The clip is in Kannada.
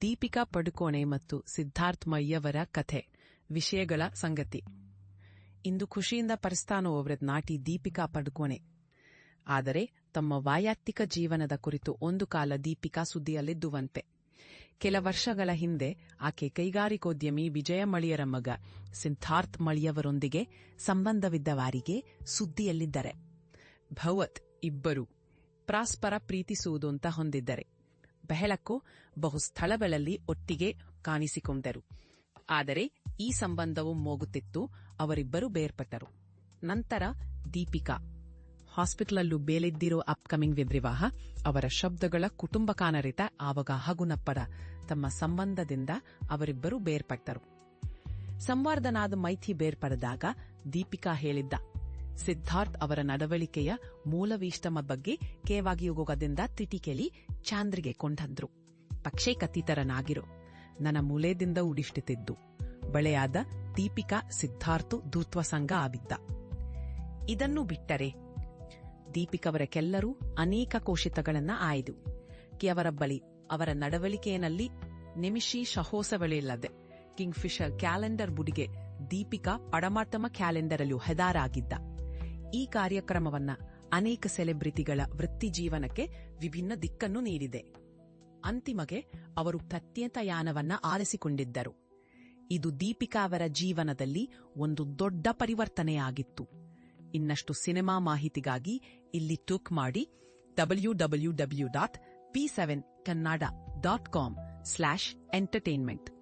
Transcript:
ದೀಪಿಕಾ ಪಡುಕೋಣೆ ಮತ್ತು ಸಿದ್ಧಾರ್ಥ್ ಮಯ್ಯವರ ಕಥೆ, ವಿಷಯಗಳ ಸಂಗತಿ. ಇಂದು ಖುಷಿಯಿಂದ ಪರಿಸ್ತಾನೋ ನಾಟಿ ದೀಪಿಕಾ ಪಡುಕೋಣೆ. ಆದರೆ, ತಮ್ಮ ವಾಯಾತ್ತಿಕ ಜೀವನದ ಕುರಿತು ಒಂದು ಕಾಲ ದೀಪಿಕಾ ಸುದ್ದಿಯಲ್ಲಿದ್ದುವಂತೆ. ಕೆಲ ವರ್ಷಗಳ ಹಿಂದೆ ಆಕೆ ಕೈಗಾರಿಕೋದ್ಯಮಿ ವಿಜಯ ಮಳಿಯರ ಮಗ ಸಿದ್ಧಾರ್ಥ್ ಮಳಿಯವರೊಂದಿಗೆ ಸಂಬಂಧವಿದ್ದವಾರಿಗೆ ಸುದ್ದಿಯಲ್ಲಿದ್ದರೆ. ಭವತ್ ಇಬ್ಬರು ಪರಸ್ಪರ ಪ್ರೀತಿಸುವುದು ಅಂತ ಹೊಂದಿದ್ದರೆ. ಬೆಹಳಕ್ಕೂ ಬಹು ಸ್ಥಳಗಳಲ್ಲಿ ಒಟ್ಟಿಗೆ ಕಾಣಿಸಿಕೊಂಡರು. ಆದರೆ ಈ ಸಂಬಂಧವು ಮೋಗುತ್ತಿತ್ತು ಅವರಿಬ್ಬರು ಬೇರ್ಪಟ್ಟರು. ನಂತರ ದೀಪಿಕಾ. ಹಾಸ್ಪಿಟಲಲ್ಲೂ ಬೇಲಿದ್ದಿರೋ ಅಪ್ಕಮಿಂಗ್ ವಿವಾಹ ಅವರ ಶಬ್ದಗಳ ಕುಟುಂಬ ಕಾನರಿತ ಆವಾಗ ಹಗುನಪ್ಪದ ತಮ್ಮ ಸಂಬಂಧದಿಂದ ಅವರಿಬ್ಬರು ಬೇರ್ಪಟ್ಟರು. ಸಂವಾರ್ಧನಾದ ಮೈಥಿ ಬೇರ್ಪಡೆದಾಗ ದೀಪಿಕಾ ಹೇಳಿದ್ದ ಸಿದ್ಧಾರ್ಥ್ ಅವರ ನಡವಳಿಕೆಯ ಮೂಲವೀಷ್ಟಮ ಬಗ್ಗೆ ಕೇವಾಗಿಯೋಗದಿಂದ ತಿಟಿಕೆಲಿ ಚಾಂದ್ರಿಗೆ ಕೊಂಡಂದ್ರು. ಪಕ್ಷೇ ಕಥಿತರನಾಗಿರು ನನ್ನ ಮೂಲೆದಿಂದ ಉಡಿಷ್ಟಿತಿದ್ದು. ಬಳೆಯಾದ ದೀಪಿಕಾ ಸಿದ್ಧಾರ್ಥು ದೂತ್ವ ಸಂಘ ಆಗಿದ್ದ ಇದನ್ನು ಬಿಟ್ಟರೆ ದೀಪಿಕವರ ಕೆಲ್ಲರೂ ಅನೇಕ ಕೋಶಿತಗಳನ್ನ ಆಯ್ದು. ಅವರ ಬಳಿ ಅವರ ನಡವಳಿಕೆಯಲ್ಲಿ ನಿಮಿಷಿ ಶಹೋಸಗಳಿಲ್ಲದೆ ಕಿಂಗ್ ಫಿಶರ್ ಕ್ಯಾಲೆಂಡರ್ ಬುಡಿಗೆ ದೀಪಿಕಾ ಪಡಮಾಟಮ ಕ್ಯಾಲೆಂಡರಲ್ಲೂ ಹೆದಾರಾಗಿದ್ದ. ಈ ಕಾರ್ಯಕ್ರಮವನ್ನ ಅನೇಕ ಸೆಲೆಬ್ರಿಟಿಗಳ ವೃತ್ತಿ ಜೀವನಕ್ಕೆ ವಿಭಿನ್ನ ದಿಕ್ಕನ್ನು ನೀಡಿದೆ. ಅಂತಿಮಗೆ ಅವರು ಯಾನವನ್ನ ಆರಿಸಿಕೊಂಡಿದ್ದರು. ಇದು ದೀಪಿಕಾ ಅವರ ಜೀವನದಲ್ಲಿ ಒಂದು ದೊಡ್ಡ ಪರಿವರ್ತನೆಯಾಗಿತ್ತು. ಇನ್ನಷ್ಟು ಸಿನಿಮಾ ಮಾಹಿತಿಗಾಗಿ ಇಲ್ಲಿ ಟೂಕ್ ಮಾಡಿ W W W dot P seven Kannada dot com slash entertainment.